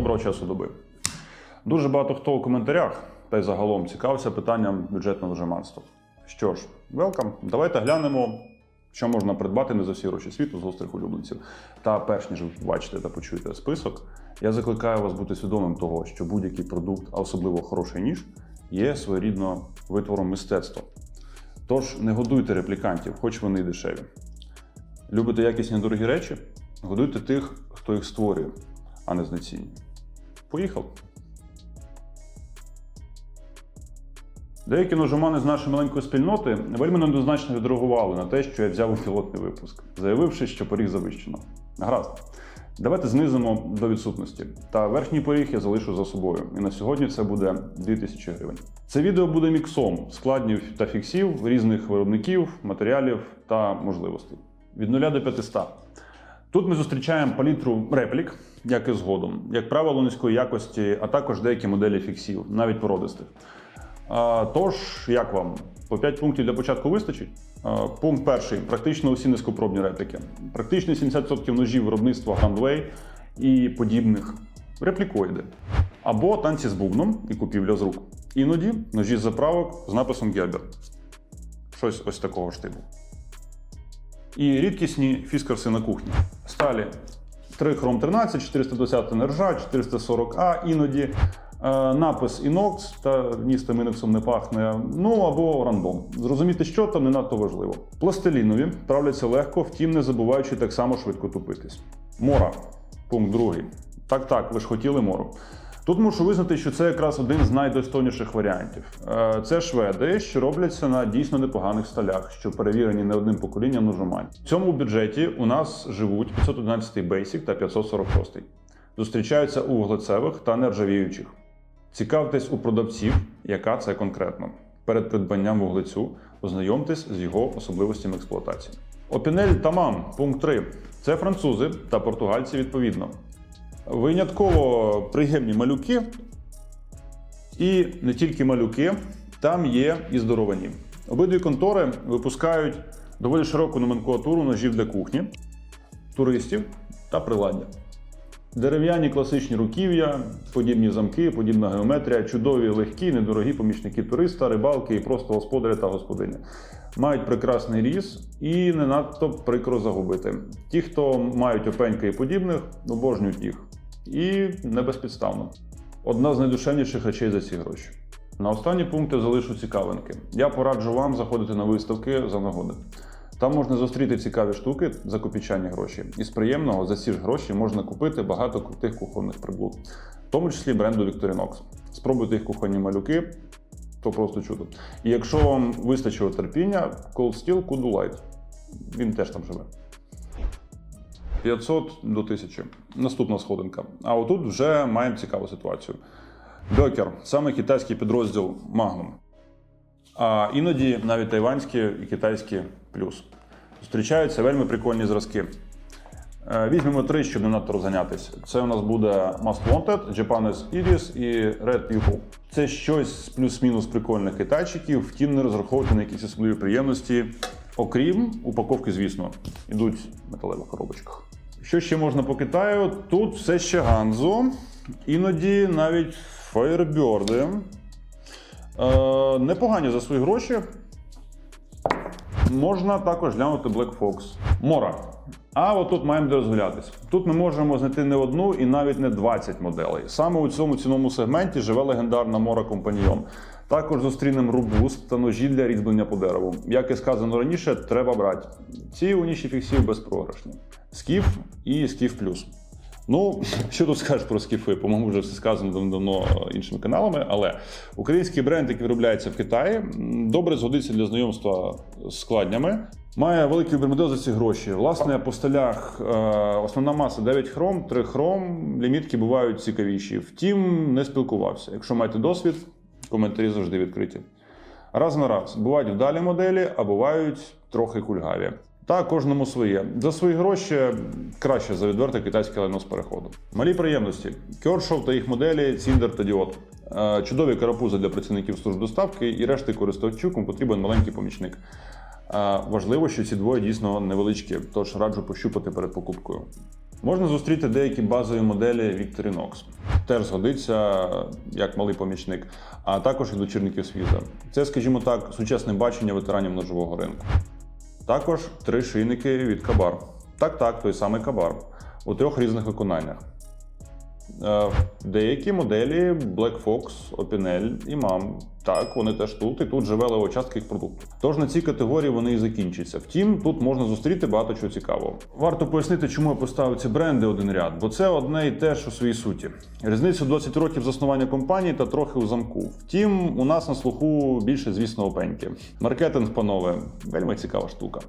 Доброго часу доби. Дуже багато хто у коментарях та й загалом цікавився питанням бюджетного жеманства. Що ж, велкам, давайте глянемо, що можна придбати не за всі гроші світу з гострих улюбленців. Та перш ніж ви побачите та почуєте список, я закликаю вас бути свідомим того, що будь-який продукт, а особливо хороший ніж, є своєрідно витвором мистецтва. Тож не годуйте реплікантів, хоч вони й дешеві. Любите якісні дорогі речі? Годуйте тих, хто їх створює, а не знецінює. Поїхав. Деякі ножомани з нашої маленької спільноти вельми неоднозначно відреагували на те, що я взяв у пілотний випуск, заявивши, що поріг завищено. Гаразд. Давайте знизимо до відсутності. Та верхній поріг я залишу за собою. І на сьогодні це буде 2000 гривень. Це відео буде міксом складнів та фіксів різних виробників, матеріалів та можливостей. Від 0 до 500. Тут ми зустрічаємо палітру реплік, як і згодом, як правило, низької якості, а також деякі моделі фіксів, навіть породистих. Тож, як вам? По 5 пунктів для початку вистачить? Пункт перший. Практично усі низькопробні репліки. Практично 70% ножів виробництва Grandway і подібних реплікоїди. Або танці з бубном і купівля з рук. Іноді ножі з заправок з написом Гербер. Щось ось такого ж типу. І рідкісні фіскарси на кухні. Сталі 3 хром 13, 420 нержа, 440А, іноді е, напис Inox та ністим іноксом не пахне. Ну або рандом. Зрозуміти, що там не надто важливо. Пластилінові травляться легко, втім не забуваючи так само швидко тупитись. Мора. Пункт другий. Так, так, ви ж хотіли мору. Тут мушу визнати, що це якраз один з найдостойніших варіантів. Е, Це шведи, що робляться на дійсно непоганих сталях, що перевірені не одним поколінням ножомань. В цьому бюджеті у нас живуть 511 Basic та 546. Зустрічаються у вуглецевих та нержавіючих. Цікавтесь у продавців, яка це конкретно. Перед придбанням вуглецю ознайомтесь з його особливостями експлуатації. Опінель Тамам, пункт 3. Це французи та португальці відповідно. Винятково приємні малюки. І не тільки малюки, там є і здоровані. Обидві контори випускають доволі широку номенклатуру ножів для кухні, туристів та приладдя. Дерев'яні класичні руків'я, подібні замки, подібна геометрія, чудові, легкі, недорогі помічники туриста, рибалки і просто господаря та господиня. Мають прекрасний різ і не надто прикро загубити. Ті, хто мають опеньки і подібних, обожнюють їх. І не безпідставно. Одна з найдушевніших речей за ці гроші. На останні пункти залишу цікавинки. Я пораджу вам заходити на виставки за нагоди. Там можна зустріти цікаві штуки за копійчані гроші. І з приємного за ці ж гроші можна купити багато крутих кухонних приблуд, в тому числі бренду Victorinox. Спробуйте їх кухонні малюки, то просто чудо. І якщо вам вистачило терпіння, Cold Steel Kudu Light. Він теж там живе. 500 до 1000. Наступна сходинка. А отут вже маємо цікаву ситуацію. Бьокер саме китайський підрозділ Magnum. А іноді навіть тайванські і китайські плюс. Зустрічаються вельми прикольні зразки. Е, Візьмемо три, щоб не надто розганятись. Це у нас буде Must Wanted, Japanese Iris і Red Pupil. Це щось з плюс-мінус прикольних китайчиків, втім не розраховувати на якісь особливі приємності. Окрім упаковки, звісно, ідуть в металевих коробочках. Що ще можна по Китаю? Тут все ще ганзо, іноді навіть фаєрбьорди. Е, непогані за свої гроші. Можна також глянути Black Fox. Мора. А отут маємо де розгулятись. Тут ми можемо знайти не одну і навіть не 20 моделей. Саме у цьому ціному сегменті живе легендарна Мора Компаньйон. Також зустрінемо рубус та ножі для різьблення по дереву. Як і сказано раніше, треба брати. Ці у ніші фіксів безпрограшні. Скіф і Скіф Плюс. Ну, що тут скажеш про скіфи? По-моєму, вже все сказано давно іншими каналами. Але український бренд, який виробляється в Китаї, добре згодиться для знайомства з складнями. Має великий вибір за ці гроші. Власне, по стилях е, основна маса 9 хром, 3 хром, лімітки бувають цікавіші. Втім, не спілкувався. Якщо маєте досвід, коментарі завжди відкриті. Раз на раз бувають вдалі моделі, а бувають трохи кульгаві. Та кожному своє. За свої гроші краще за відверте китайське лайно з переходу. Малі приємності: Кершов та їх моделі, Ціндер та Діод. Е, Чудові карапузи для працівників служб доставки і решти користувачів, кому потрібен маленький помічник. Е, Важливо, що ці двоє дійсно невеличкі, тож раджу пощупати перед покупкою. Можна зустріти деякі базові моделі Victorinox. Теж згодиться як малий помічник, а також і дочірників свіза. Це, скажімо так, сучасне бачення ветеранів ножового ринку. Також три шийники від Кабар. Так, так, той самий Кабар. У трьох різних виконаннях. Е, Деякі моделі Black Fox, Opinel MAM. Так, вони теж тут, і тут живе лева їх продукту. Тож на цій категорії вони і закінчаться. Втім, тут можна зустріти багато чого цікавого. Варто пояснити, чому я поставив ці бренди один ряд, бо це одне і те ж у своїй суті. Різниця 20 років заснування компанії та трохи у замку. Втім, у нас на слуху більше, звісно, опеньки. Маркетинг, панове, вельми цікава штука.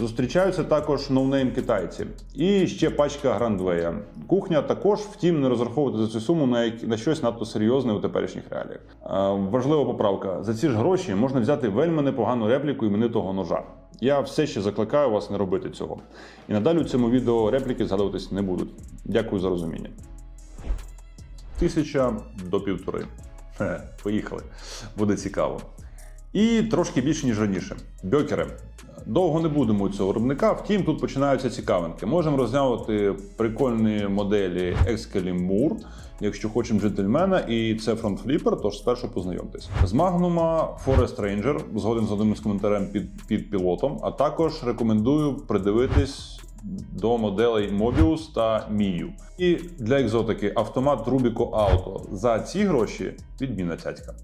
Зустрічаються також ноунейм китайці і ще пачка Грандвея. Кухня також, втім, не розраховувати за цю суму на, на щось надто серйозне у теперішніх реаліях. Е, важлива поправка: за ці ж гроші можна взяти вельми непогану репліку іменитого ножа. Я все ще закликаю вас не робити цього. І надалі у цьому відео репліки згадуватись не будуть. Дякую за розуміння. Тисяча до півтори. Хе, поїхали. Буде цікаво. І трошки більше, ніж раніше. Бьокери. Довго не будемо цього виробника, втім, тут починаються цікавинки. Можемо розглянути прикольні моделі Excalibur, якщо хочемо джентльмена, і це фронт фліпер, тож спершу познайомтесь. З Magnum Forest Ranger, згоден з одним з коментарем під, під пілотом, а також рекомендую придивитись до моделей Mobius та Miu. І для екзотики автомат Rubico Auto. За ці гроші відмінна цяцька.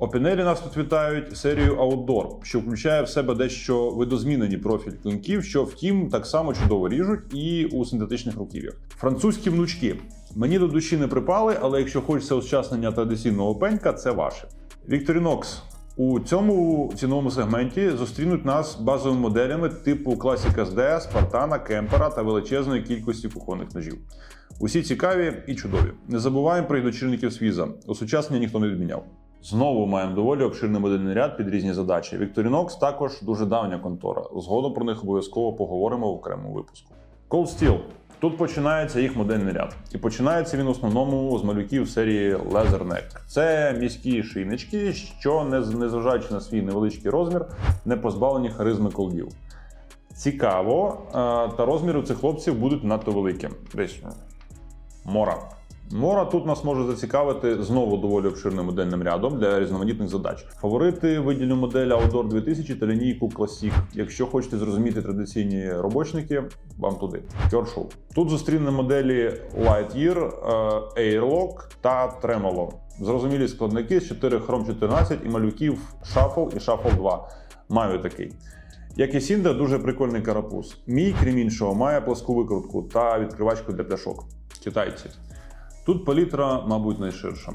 Опінелі нас тут вітають серію Outdoor, що включає в себе дещо видозмінені профіль клинків, що втім так само чудово ріжуть і у синтетичних руків'ях. Французькі внучки мені до душі не припали, але якщо хочеться осучаснення традиційного пенька, це ваше. Victorinox у цьому ціновому сегменті зустрінуть нас базовими моделями типу Classic SD, Спартана, Кемпера та величезної кількості кухонних ножів. Усі цікаві і чудові. Не забуваємо про їх дочірників Свіза. Осучаснення ніхто не відміняв. Знову маємо доволі обширний модельний ряд під різні задачі. Victorinox також дуже давня контора. Згодом про них обов'язково поговоримо в окремому випуску. Cold Steel. Тут починається їх модельний ряд. І починається він в основному з малюків серії Leatherneck. Це міські шийнички, що, незважаючи на свій невеличкий розмір, не позбавлені харизми колдів. Цікаво, е, та розміри цих хлопців будуть надто великі. Десь Мора. Мора тут нас може зацікавити знову доволі обширним модельним рядом для різноманітних задач. Фаворити виділю модель Outdoor 2000 та лінійку Classic. Якщо хочете зрозуміти традиційні робочники, вам туди. Kershaw. Тут зустрінемо моделі Lightyear, е, Airlock та Tremolo. Зрозумілі складники з 4 Chrome 14 і малюків Shuffle і Shuffle 2. Маю такий. Як і Сіндер, дуже прикольний карапуз. Мій, крім іншого, має пласку викрутку та відкривачку для пляшок. Китайці. Тут палітра, мабуть, найширша.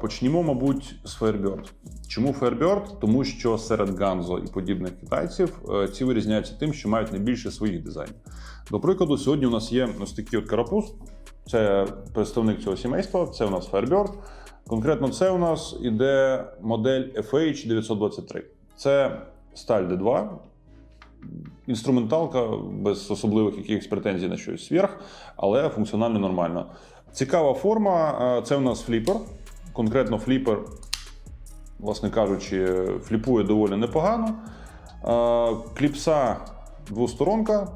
Почнімо, мабуть, з Firebird. Чому Firebird? Тому що серед Ганзо і подібних китайців е, ці вирізняються тим, що мають найбільше своїх дизайнів. До прикладу, сьогодні у нас є ось такий от карапуз. Це представник цього сімейства, це у нас Firebird. Конкретно це у нас іде модель FH923. Це сталь D2, інструменталка без особливих якихось претензій на щось сверх, але функціонально нормально. Цікава форма е, це у нас фліпер. Конкретно фліпер, власне кажучи, фліпує доволі непогано. Е, Кліпса двосторонка,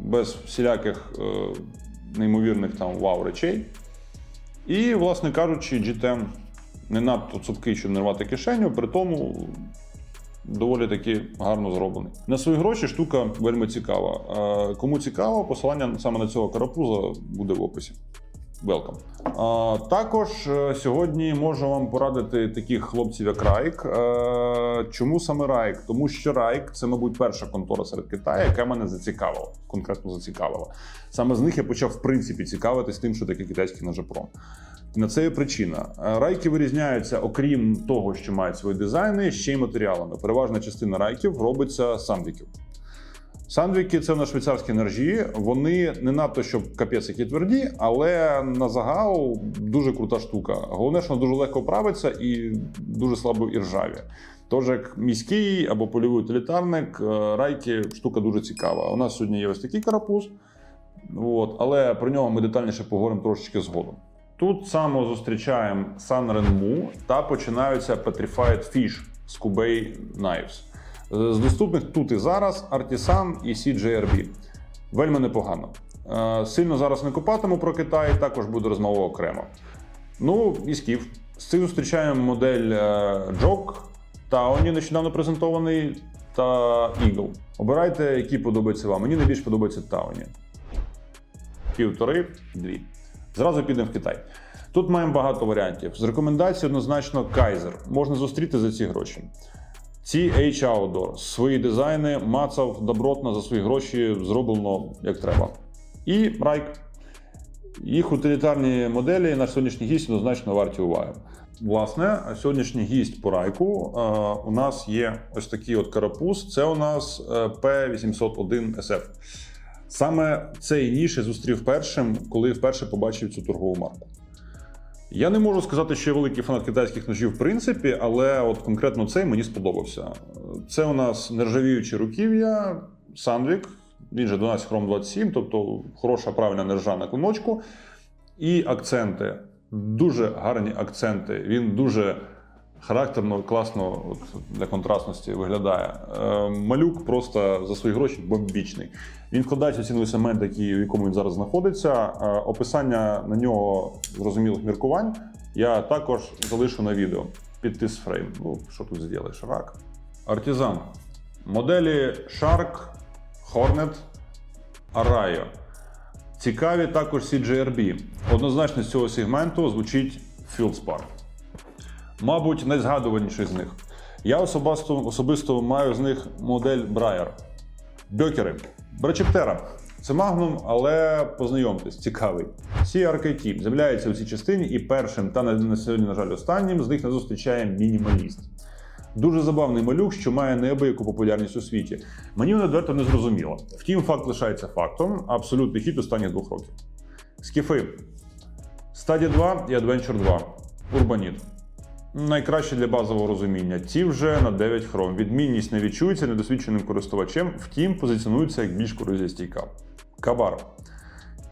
без всіляких е, неймовірних там вау речей. І, власне кажучи, GTM не надто цупкий, щоб не рвати кишеню, при тому доволі таки гарно зроблений. На свої гроші штука вельми цікава. Кому цікаво, посилання саме на цього карапуза буде в описі. Welcome. Також е, сьогодні можу вам порадити таких хлопців, як Райк. Е, чому саме Райк? Тому що Райк це, мабуть, перша контора серед Китаю, яка мене зацікавила, конкретно зацікавила. Саме з них я почав в принципі цікавитись тим, що таке китайський ножепром. На це є причина. Е, Райки вирізняються, окрім того, що мають свої дизайни, ще й матеріалами. Переважна частина райків робиться з сандвіків. Сандвіки це на швейцарські нержі. Вони не надто щоб капець які тверді, але на загал дуже крута штука. Головне, що вона дуже легко правиться і дуже слабо і ржаві. Тож, як міський або польовий утилітарник, е, райки штука дуже цікава. У нас сьогодні є ось такий карапуз, от, але про нього ми детальніше поговоримо трошечки згодом. Тут само зустрічаємо Sun Renmu та починаються Petrified Fish з Kubei Knives. З доступних тут і зараз Artisan і CJRB. Вельми непогано. Е, Сильно зараз не копатиму про Китай, також буде розмова окремо. Ну, і скіф. З цих зустрічаємо модель е, Джок, Тауні, нещодавно презентований, та Eagle. Обирайте, які подобаються вам. Мені найбільше подобається Тауні. Півтори, дві. Зразу підемо в Китай. Тут маємо багато варіантів. З рекомендацій однозначно Kaiser. Можна зустріти за ці гроші. Ці H Outdoor. Свої дизайни мацав добротно за свої гроші зроблено як треба. І Райк. Їх утилітарні моделі наш сьогоднішній гість однозначно варті уваги. Власне, сьогоднішній гість по райку е, у нас є ось такий от карапуз. Це у нас е, P801 SF. Саме цей ніж я зустрів першим, коли вперше побачив цю торгову марку. Я не можу сказати, що я великий фанат китайських ножів в принципі, але от конкретно цей мені сподобався. Це у нас нержавіючі руків'я, Sandvik, він же 12 хром 27, тобто хороша правильна нержа на клиночку. І акценти. Дуже гарні акценти. Він дуже характерно, класно от, для контрастності виглядає. Е, малюк просто за свої гроші бомбічний. Він вкладається в ціновий сегмент, який, в якому він зараз знаходиться. Е, описання на нього зрозумілих міркувань я також залишу на відео під тисфрейм. Ну, що тут зробиш? Рак. Артизан. Моделі Shark, Hornet, Arayo. Цікаві також CJRB. Однозначно з цього сегменту звучить Fieldspar. Мабуть, найзгадуваніший з них. Я особисто, особисто маю з них модель Briar. Бьокери. Брачептера. Це Magnum, але познайомтесь, цікавий. CRKT з'являється у цій частині, і першим, та на, сьогодні, на жаль, останнім з них не зустрічає мінімаліст. Дуже забавний малюк, що має неабияку популярність у світі. Мені воно відверто не зрозуміло. Втім, факт лишається фактом. Абсолютний хід останніх двох років. Скіфи. Стадія 2 і Adventure 2. Урбаніт. Найкраще для базового розуміння. Ті вже на 9 хром. Відмінність не відчується недосвідченим користувачем, втім, позиціонується як більш корозістійка. Кабар.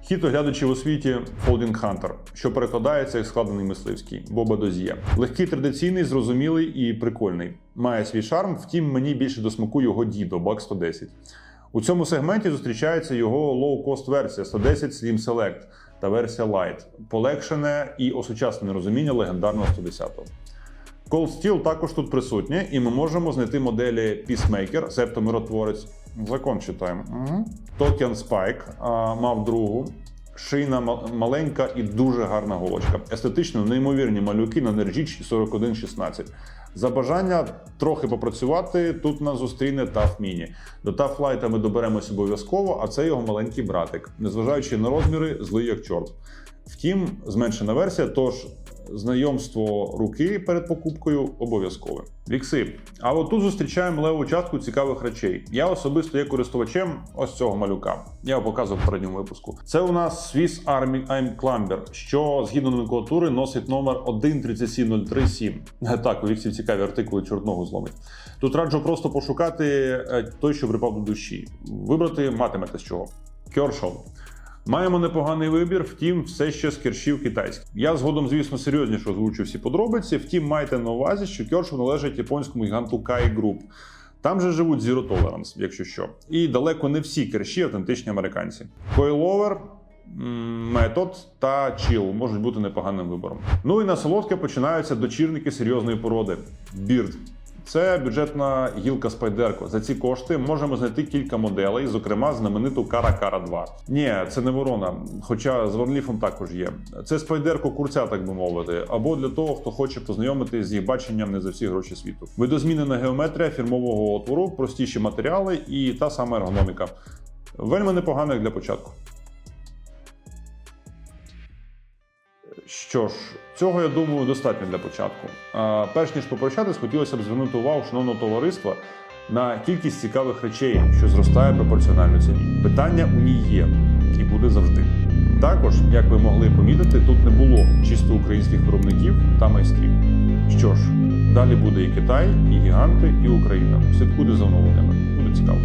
Хід оглядачів у світі Folding Hunter, що перекладається як складений мисливський Боба Дозія. Легкий традиційний, зрозумілий і прикольний. Має свій шарм, втім, мені більше до смаку його дідо, Бак 110. У цьому сегменті зустрічається його лоу-кост версія 110 Slim Select та версія Light, полегшене і осучаснене розуміння легендарного 110-го. Cold Steel також тут присутнє, і ми можемо знайти моделі Peacemaker, себто миротворець. Закон читаємо. Угу. Token Spike а, мав другу. Шийна маленька і дуже гарна голочка. Естетично неймовірні малюки на Nergich 4116. За бажання трохи попрацювати, тут нас зустріне TAF Mini. До TAF Lite ми доберемось обов'язково, а це його маленький братик. Незважаючи на розміри, злий як чорт. Втім, зменшена версія, тож знайомство руки перед покупкою обов'язкове. Вікси. А от тут зустрічаємо леву частку цікавих речей. Я особисто є користувачем ось цього малюка. Я показував в передньому випуску. Це у нас Swiss Army Aim Climber, що згідно номенклатури носить номер 137037. Так, у віксів цікаві артикули чорного зломить. Тут раджу просто пошукати е, той, що припав до душі. Вибрати матимете з чого. Kershaw. Маємо непоганий вибір, втім, все ще з кершів китайських. Я згодом, звісно, серйозніше озвучу всі подробиці. Втім, майте на увазі, що Kershaw належить японському гіганту Kai Group. Там же живуть Zero Tolerance, якщо що. І далеко не всі керші автентичні американці. М, метод та Chill можуть бути непоганим вибором. Ну і на солодке починаються дочірники серйозної породи Beard. Це бюджетна гілка Спайдерко. За ці кошти можемо знайти кілька моделей, зокрема знамениту Кара Кара 2. Ні, це не ворона, хоча з Ванліфом також є. Це спайдерко курця, так би мовити, або для того, хто хоче познайомитись з їх баченням не за всі гроші світу. Видозмінена геометрія фірмового отвору, простіші матеріали і та сама ергономіка. Вельми непогано як для початку. Що ж, цього я думаю достатньо для початку. А, перш ніж попрощатись, хотілося б звернути увагу шановного товариства на кількість цікавих речей, що зростає пропорціонально ціні. Питання у ній є і буде завжди. Також, як ви могли помітити, тут не було чисто українських виробників та майстрів. Що ж, далі буде і Китай, і гіганти, і Україна. Слідкуйте за оновленнями. Буде цікаво.